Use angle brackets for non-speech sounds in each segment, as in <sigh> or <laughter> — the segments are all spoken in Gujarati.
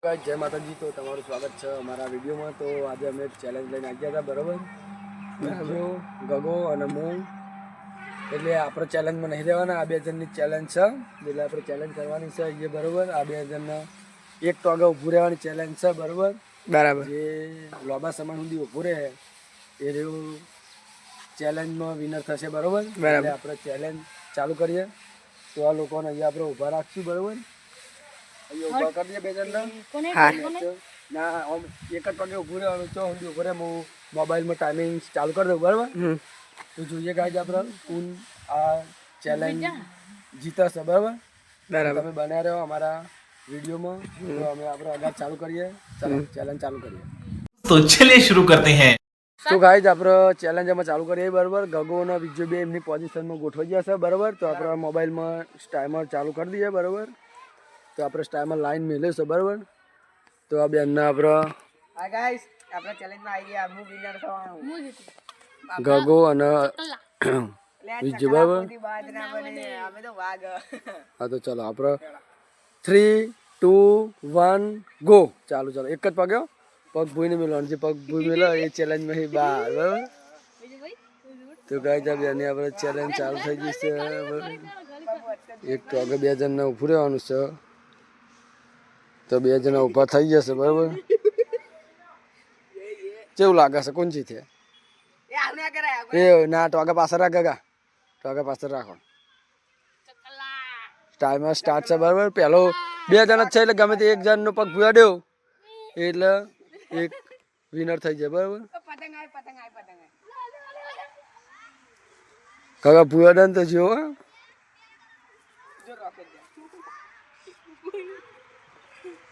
જય માતાજી. તો તમારું સ્વાગત છે અમારા વિડીયોમાં. તો આજે અમે એક ચેલેન્જ લઈને આવ્યા હતા બરાબર? ગગો અને હું એટલે આપણે ચેલેન્જમાં નહીં રહેવાના. આ બે જણની ચેલેન્જ છે. એટલે આપણે ચેલેન્જ કરવાની છે એ બરાબર? આ બે જણને એક ટોગે ઊભું રહેવાની ચેલેન્જ છે બરાબર? બરાબર. જે લોબા સમાન સુધી ઊભું રહે એ રહ્યું ચેલેન્જમાં વિનર થશે બરાબર? બરાબર. એટલે આપણે ચેલેન્જ ચાલુ કરીએ. તો આ લોકોને અહીંયા આપણે ઊભા રાખશું બરાબર? કરી દે બે જણ હા. ના આમ એક જ પગે ઊભું રહેવાનું તો રહે હું મોબાઈલમાં ટાઈમિંગ ચાલુ કરી દઉં બરાબર? તો જોઈએ ગાઈઝ આપણે કુલ આ ચેલેન્જ જીતશે બરાબર? બરાબર. તમે બન્યા રહ્યો અમારા વિડીયોમાં. અમે આપણે આગળ ચાલુ કરીએ. ચાલો ચેલેન્જ ચાલુ કરીએ. તો ચલિએ શરૂ કરતે હૈ. તો આપણે ચેલેન્જ ચાલુ કરીએ બરાબર? ગગો અને બીજો બે એમની પોઝિશનમાં ગોઠવાઈ ગયા છે બરાબર? તો આપણે મોબાઈલમાં ટાઈમર ચાલુ કરી દઈએ બરોબર? તો આપણે ટાઈમર લાઈન મેળવ્યું છે બરાબર? તો આ બેનના આપણે હા ગાઈસ આપણે ચેલેન્જમાં આવી ગયા. હું વિનર થવાનું ગગો અને બીજું બરાબર? બધી ના બને. અમે તો વાઘ. હા તો ચલો આપણે થ્રી ટુ વન ગો ચાલુ ચાલો. એક જ પગ હો. પગ ભૂઈને મેળવાનો જે પગ ભૂઈ મેળો એ ચેલેન્જમાં હી બહાર બરાબર? તો ગાઈ જા બેની આપણે ચેલેન્જ ચાલુ થઈ ગઈ છે એક તો આગળ બે જણને ઉભું રહેવાનું છે. તો બે જણા ઊભા થઈ જશે બરાબર? કેવું લાગે છે કોણ જીતે એ ના ટોગા પાછળ રાખ ગગા. ટોગા પાછળ રાખો. ટાઈમર સ્ટાર્ટ છે બરાબર? પહેલો બે જણા છે એટલે ગમે તે એક જણનો પગ ભૂયા દેવો એટલે એક વિનર થઈ જાય બરાબર? કાકા ભૂયા દે ને તો જો હો. જો રોકેટ દે.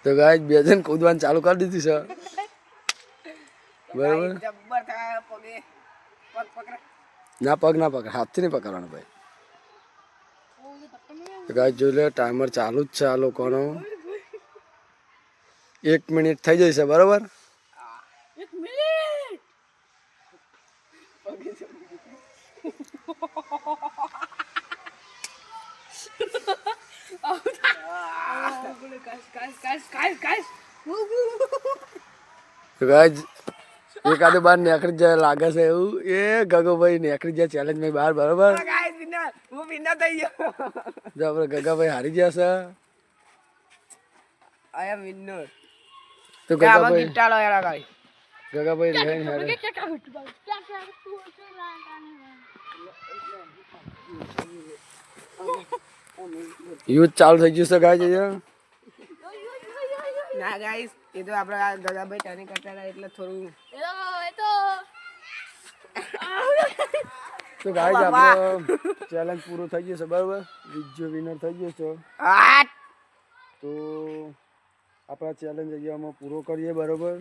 તો ગાય બે જણ કૂદવાનું ચાલુ કરી દીધું છે. બરાબર? ના પગ ના પકડ હાથથી નહીં પકડવાનું ભાઈ. તો ગાય જોઈ લે ટાઈમર ચાલુ જ છે આ લોકોનો. એક મિનિટ થઈ જશે બરાબર? એક મિનિટ! <laughs> એકાદું બાર નીકળી જાય લાગે છે એવું. એ ગગોભાઈ નીકળી જાય ચેલેન્જમાં બહાર બરોબર? હું વિનર થઈ ગયો. જો આપણે ગગાભાઈ હારી ગયા છે. આઈ એમ વિનર તો ગગાભાઈ ગિફ્ટ યાર ગાઈ ગગાભાઈ રહે હારે. યુથ ચાલુ થઈ ગયું છે ગાય જઈએ ના ગાઈસ એ તો આપણા દાદાભાઈ ટર્નિંગ કરતા હતા એટલે થોડું તો ગાઈસ આપણો ચેલેન્જ પૂરો થઈ ગયો છે બરાબર? બીજો વિનર થઈ ગયો છે. તો આપણા ચેલેન્જ અહીંયામાં પૂરો કરીએ બરાબર?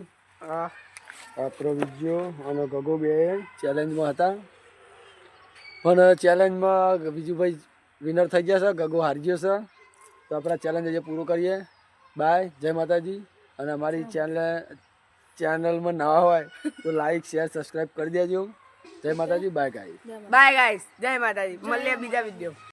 આપણો વિજ્યો અને ગગો બે ચેલેન્જમાં હતા. પણ ચેલેન્જમાં બીજું ભાઈ વિનર થઈ ગયા છે ગગો હારી ગયો છે. તો આપણા ચેલેન્જ અહીંયા પૂરો કરીએ. બાય જય માતાજી. અને અમારી ચેનલ ચેનલમાં નવા હોય તો લાઈક શેર સબસ્ક્રાઈબ કરી દેજો. જય માતાજી બાય ગાય બાય ગાઈસ જય માતાજી. મળીએ બીજા વીડિયો